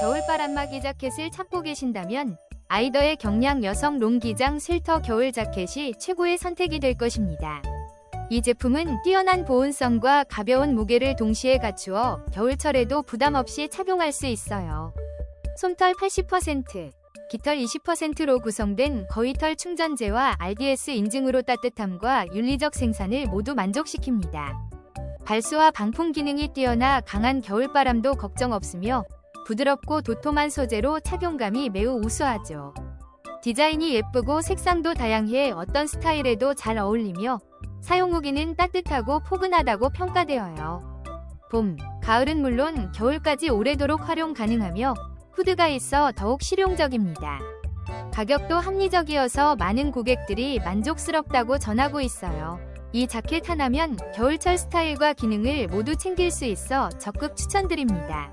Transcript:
겨울바람막이 자켓을 찾고 계신다면 아이더의 경량 여성 롱기장 슬터 겨울 자켓이 최고의 선택이 될 것입니다. 이 제품은 뛰어난 보온성과 가벼운 무게를 동시에 갖추어 겨울철에도 부담 없이 착용할 수 있어요. 솜털 80%, 깃털 20%로 구성된 거위털 충전재와 RDS 인증으로 따뜻함과 윤리적 생산을 모두 만족시킵니다. 발수와 방풍 기능이 뛰어나 강한 겨울바람도 걱정 없으며 부드럽고 도톰한 소재로 착용감이 매우 우수하죠. 디자인이 예쁘고 색상도 다양해 어떤 스타일에도 잘 어울리며 사용 후기는 따뜻하고 포근하다고 평가되어요. 봄, 가을은 물론 겨울까지 오래도록 활용 가능하며 후드가 있어 더욱 실용적입니다. 가격도 합리적이어서 많은 고객들이 만족스럽다고 전하고 있어요. 이 자켓 하나면 겨울철 스타일과 기능을 모두 챙길 수 있어 적극 추천드립니다.